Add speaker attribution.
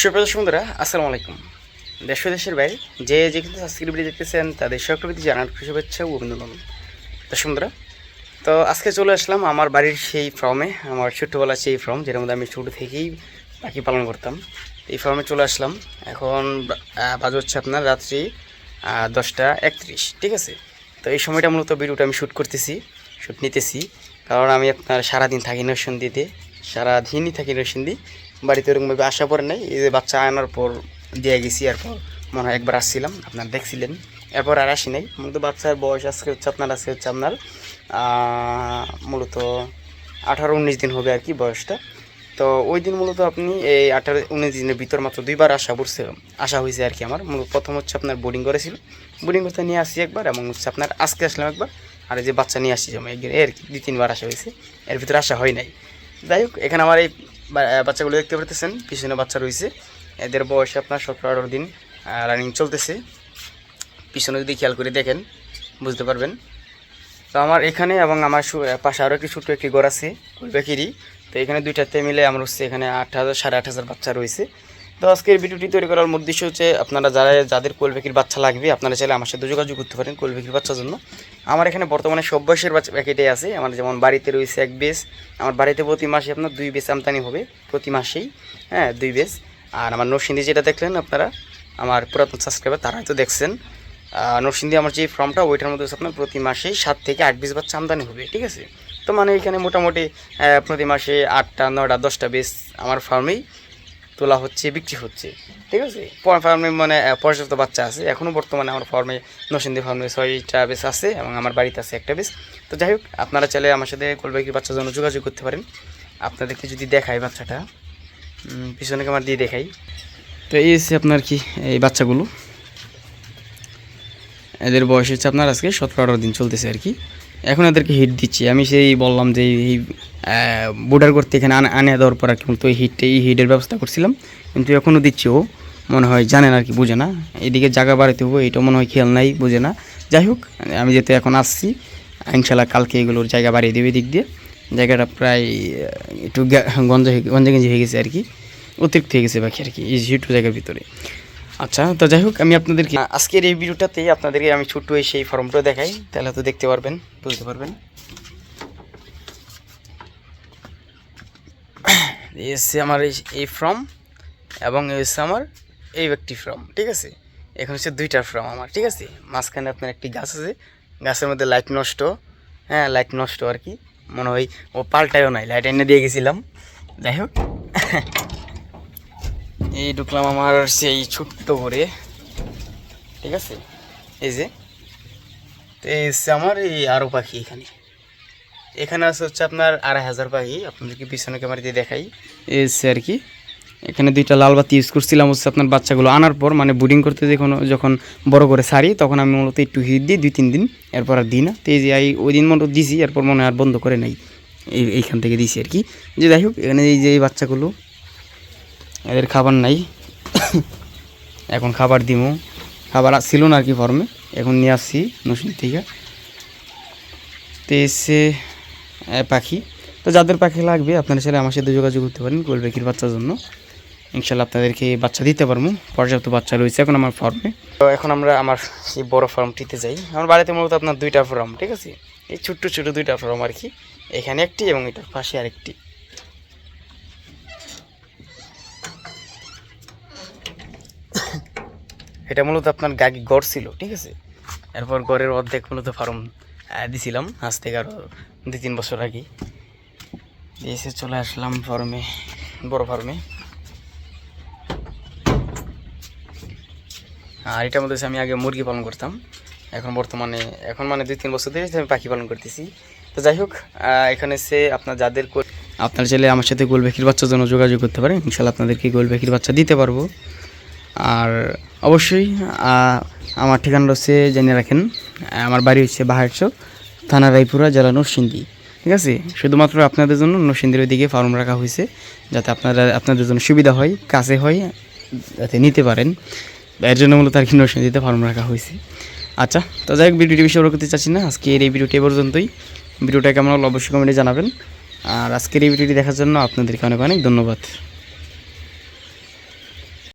Speaker 1: সুপ্রিয় বন্ধুরা, আসসালামু আলাইকুম। দেশ ও দেশের বাইরে যে যে কিন্তু আজকের দেখতেছেন, তাদের সকলকে জানার শুভেচ্ছা ও অভিনন্দন। দর্শক বন্ধুরা, তো আজকে চলে আসলাম আমার বাড়ির সেই ফার্মে আমার ছোট্টবেলা সেই ফার্ম যেটার মধ্যে আমি ছোটো থেকেই পাখি পালন করতাম। এই ফার্মে চলে আসলাম। এখন বাজে হচ্ছে আপনার রাত্রি দশটা একত্রিশ, ঠিক আছে? তো এই সময়টা মূলত ভিডিওটা আমি শ্যুট করতেছি শ্যুট নিতেছি। কারণ আমি আপনার সারাদিন থাকি নরসিংদীতে সারাদিনই থাকি নরসিংদী বাড়িতে ওরকমভাবে আসা পরে নাই, এই যে বাচ্চা আনার পর দিয়ে গেছি, এরপর মনে হয় একবার আসছিলাম, আপনার দেখছিলেন। এরপর আর আসি নাই, মূলত বাচ্চার বয়স আজকে হচ্ছে আপনার, আজকে হচ্ছে আপনার মূলত আঠারো উনিশ দিন হবে আর কি বয়সটা। তো ওই দিন মূলত আপনি এই আঠারো উনিশ দিনের ভিতর মাত্র দুইবার আসা পড়ছে, আসা হয়েছে আর কি আমার। মূলত প্রথম হচ্ছে আপনার বোর্ডিং করেছিল বোর্ডিং করতে নিয়ে আসি একবার এবং হচ্ছে আপনার আজকে আসলাম একবার, আর এই যে বাচ্চা নিয়ে আসছি আমি এর কি, দুই তিনবার আসা হয়েছে, এর ভিতরে আসা হয় নাই। যাই হোক, এখানে আমার এই বাচ্চাগুলো দেখতে পারতেছেন, পিছনে বাচ্চা রয়েছে। এদের বয়স আপনার সতেরো আঠারো দিন রানিং চলতেছে। পিছনে যদি খেয়াল করে দেখেন, বুঝতে পারবেন। তো আমার এখানে এবং আমার পাশে আরও একটি ছোট্ট একটি ঘর আছে কুলবাকিরি তো এখানে দুইটাতে মিলে আমার হচ্ছে এখানে আট হাজার, সাড়ে আট হাজার বাচ্চা রয়েছে। তো আজকের ভিডিওটি তৈরি করার উদ্দেশ্য হচ্ছে আপনারা যারা যাদের কোলবেকির বাচ্চা লাগবে আপনারা চাইলে আমার সাথে যোগাযোগ করতে পারেন কোলবেকির বাচ্চার জন্য। আমার এখানে বর্তমানে সব বয়সের প্যাকেটে আছে। আমার যেমন বাড়িতে রয়েছে এক বেস আমার বাড়িতে প্রতি মাসে আপনার দুই বেস আমদানি হবে প্রতি মাসেই হ্যাঁ দুই বেস। আর আমার নরসিংদী যেটা দেখলেন আপনারা আমার পুরাতন সাবস্ক্রাইবার তারা হয়তো দেখছেন। আহ, নরসিংদী আমার যে ফর্মটা ওইটার মধ্যে আপনার প্রতি মাসেই সাত থেকে আট বিশ বাচ্চা আমদানি হবে ঠিক আছে? তো মানে এখানে মোটামুটি প্রতি মাসে আটটা নয়টা দশটা বেশ আমার ফার্মেই তোলা হচ্ছে, বিক্রি হচ্ছে। ঠিক আছে? ফার্মে মানে পর্যাপ্ত বাচ্চা আছে। এখনও বর্তমানে আমার ফার্মে, নরসিংদী ফার্মে ছয়টা বেশ আছে এবং আমার বাড়িতে আছে একটা বেশ তো যাই হোক, আপনারা চাইলে আমার সাথে কোলবাইকির বাচ্চার জন্য যোগাযোগ করতে পারেন। আপনাদেরকে যদি দেখাই বাচ্চাটা পিছনে আমার দিয়ে দেখাই। তো এই হচ্ছে আপনার কি, এই বাচ্চাগুলো। এদের বয়স হচ্ছে আপনার আজকে সতেরো আঠারো দিন চলতেছে আর কি। এখন এদেরকে হিট দিচ্ছি। আমি সেই বললাম যে এই বোর্ডার করতে এখানে আনে দেওয়ার পর আর কি তো এই হিটটা এই হিটের ব্যবস্থা করছিলাম। কিন্তু এখনও দিচ্ছি ও, মনে হয় জানে না আর কি, বুঝে না। এদিকে জায়গা বাড়াতে হবে, এটা মনে হয় খেয়াল নাই, বুঝে না। যাই হোক, আমি যেহেতু এখন আসছি। ইনশাল্লাহ কালকে এগুলোর জায়গা বাড়িয়ে দেবে দিক দিয়ে। জায়গাটা প্রায় একটু গঞ্জা হয়ে- গঞ্জা গঞ্জি হয়ে গেছে আর কি। অতিরিক্ত হয়ে গেছে বাকি আর কি, এই হিটু জায়গার ভিতরে। আচ্ছা তো যাই হোক, আমি আপনাদেরকে আজকের এই ভিডিওটাতে আপনাদেরকে আমি ছোট্ট এই সেই ফর্মটা দেখাই। তাহলে তো দেখতে পারবেন, বুঝতে পারবেন। হচ্ছে আমার এই ফর্ম এবং হচ্ছে আমার এই ব্যক্তি ফর্ম ঠিক আছে? এখন হচ্ছে দুইটা ফর্ম আমার, ঠিক আছে? মাঝখানে আপনার একটি গাছ আছে, গাছের মধ্যে লাইট নষ্ট হ্যাঁ লাইট নষ্ট আর কি, মনে হয় ও পাল্টায়ও নাই লাইট এনে দিয়ে গেছিলাম, যাই হোক। এই ঢুকলাম আমার সেই ছোট্ট করে ঠিক আছে? এই যে, তো এই আমার এই আরও পাখি এখানে। এখানে আছে হচ্ছে আপনার আড়াই হাজার পাখি আপনাদেরকে পিছনে ক্যামেরা দিয়ে দেখাই। হচ্ছে আর কি, এখানে দুইটা লাল বাতি ইউজ করছিলাম হচ্ছে আপনার বাচ্চাগুলো আনার পর মানে বুডিং করতে যখন যখন বড় করে সারি তখন আমি মূলত একটু হিট দিই, দুই তিন দিন, এরপর আর দিই না। তো এই যে ওই দিন মতো দিছি, এরপর মনে আর বন্ধ করে নাই। এই এইখান থেকে দিছি আর কি। যে যাই হোক, এখানে এই যে এই বাচ্চাগুলো, এদের খাবার নাই। এখন খাবার দিমু। খাবার ছিল না আর কি ফর্মে এখন নিয়ে আসছি নসিন থেকে। তো এসে পাখি। তো যাদের পাখি লাগবে, আপনারা চাইলে আমার সাথে যোগাযোগ করতে পারেন গোল পাখির বাচ্চার জন্য। ইনশাল্লাহ আপনাদেরকে বাচ্চা দিতে পারব। পর্যাপ্ত বাচ্চা রয়েছে এখন আমার ফার্মে তো এখন আমরা আমার সেই বড় ফার্মটিতে যাই। আমার বাড়িতে মূলত আপনার দুইটা ফার্ম ঠিক আছে? এই ছোট্ট ছোটো দুইটা ফার্ম আর কি। এখানে একটি এবং এটার পাশে আরেকটি। এটা মূলত আপনার গাগি গড় ছিল, ঠিক আছে? এরপর গড়ের অর্ধেক মূলত ফার্ম দিছিলাম। আজ থেকে আরও দুই তিন বছর আগে। এসে চলে আসলাম ফার্মে বড় ফার্মে আর এটার মধ্যে আমি আগে মুরগি পালন করতাম। এখন বর্তমানে, এখন মানে দুই তিন বছর ধরে আমি পাখি পালন করতেছি। তো যাই হোক এখানে সে আপনার যাদের আপনার ছেলে আমার সাথে গোল পাখির বাচ্চার জন্য যোগাযোগ করতে পারেন। ইনশাল্লাহ আপনাদেরকে গোল পাখির বাচ্চা দিতে পারব। আর অবশ্যই আমার ঠিকানা হচ্ছে জেনে রাখেন। আমার বাড়ি হচ্ছে বাহারচর থানা রায়পুরা, জেলা নরসিংদী। ঠিক আছে? শুধুমাত্র আপনাদের জন্য নরসিংদীর ওইদিকে ফার্ম রাখা হয়েছে, যাতে আপনারা, আপনাদের জন্য সুবিধা হয় কাছে হয়, যাতে নিতে পারেন। এর জন্য মূলত আর কি নরসিংদীতে ফার্ম রাখা হয়েছে। আচ্ছা তো যাই হোক, ভিডিওটি বড় করতে চাচ্ছি না। আজকের এই ভিডিওটি পর্যন্তই। ভিডিওটা কেমন হলো অবশ্যই কমেন্টে জানাবেন। আর আজকের এই ভিডিওটি দেখার জন্য আপনাদেরকে অনেক অনেক ধন্যবাদ।